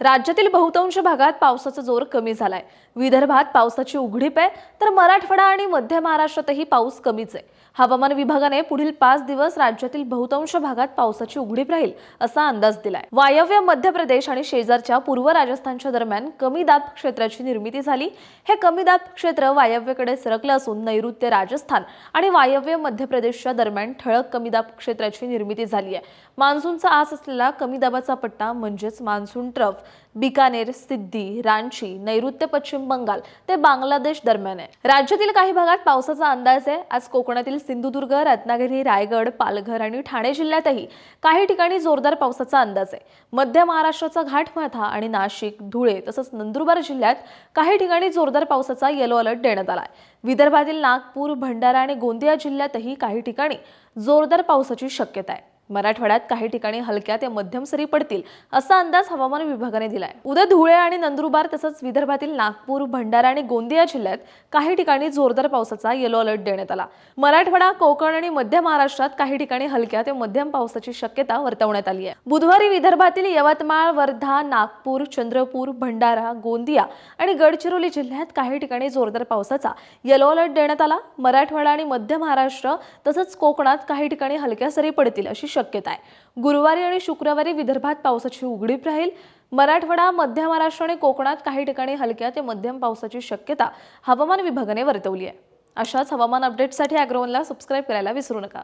राज्यातील बहुतांश भागात पावसाचा जोर कमी झालाय. विदर्भात पावसाची उघडीप आहे तर मराठवाडा आणि मध्य महाराष्ट्रातही पाऊस कमीच आहे. हवामान विभागाने पुढील पाच दिवस राज्यातील बहुतांश भागात पावसाची उघडीप राहील असा अंदाज दिलाय. वायव्य मध्य प्रदेश आणि शेजारच्या पूर्व राजस्थानच्या दरम्यान कमी दाब क्षेत्राची निर्मिती झाली. हे कमी दाब क्षेत्र वायव्येकडे सरकलं असून नैऋत्य राजस्थान आणि वायव्य मध्य प्रदेशच्या दरम्यान ठळक कमी दाब क्षेत्राची निर्मिती झाली आहे. मान्सूनचा आस असलेला कमी दाबाचा पट्टा म्हणजेच मान्सून ट्रफ बिकानेर सिद्धी रांची नैऋत्य पश्चिम बंगाल ते बांगलादेश दरम्यान आहे. राज्यातील काही भागात पावसाचा अंदाज आहे. आज कोकणातील सिंधुदुर्ग रत्नागिरी रायगड पालघर आणि ठाणे जिल्ह्यातही काही ठिकाणी जोरदार पावसाचा अंदाज आहे. मध्य महाराष्ट्राचा घाटमाथा आणि नाशिक धुळे तसंच नंदुरबार जिल्ह्यात काही ठिकाणी जोरदार पावसाचा येलो अलर्ट देण्यात आला आहे. विदर्भातील नागपूर भंडारा आणि गोंदिया जिल्ह्यातही काही ठिकाणी जोरदार पावसाची शक्यता आहे. मराठवाड्यात काही ठिकाणी हलक्या ते मध्यम सरी पडतील असा अंदाज हवामान विभागाने दिलाय. उद्या धुळे आणि नंदुरबार तसंच विदर्भातील नागपूर भंडारा आणि गोंदिया जिल्ह्यात काही ठिकाणी जोरदार पावसाचा येलो अलर्ट देण्यात आला. मराठवाडा कोकण आणि मध्य महाराष्ट्रात काही ठिकाणी हलक्या ते मध्यम पावसाची शक्यता वर्तवण्यात आली आहे. बुधवारी विदर्भातील यवतमाळ वर्धा नागपूर चंद्रपूर भंडारा गोंदिया आणि गडचिरोली जिल्ह्यात काही ठिकाणी जोरदार पावसाचा येलो अलर्ट देण्यात आला. मराठवाडा आणि मध्य महाराष्ट्र तसंच कोकणात काही ठिकाणी हलक्या सरी पडतील अशी शक्यता आहे. गुरुवारी आणि शुक्रवारी विदर्भात पावसाची उघडीप राहील. मराठवाडा मध्य महाराष्ट्र आणि कोकणात काही ठिकाणी हलक्या ते मध्यम पावसाची शक्यता हवामान विभागाने वर्तवली आहे. अशाच हवामान अपडेटसाठी अॅग्रोवनला सबस्क्राईब करायला विसरू नका.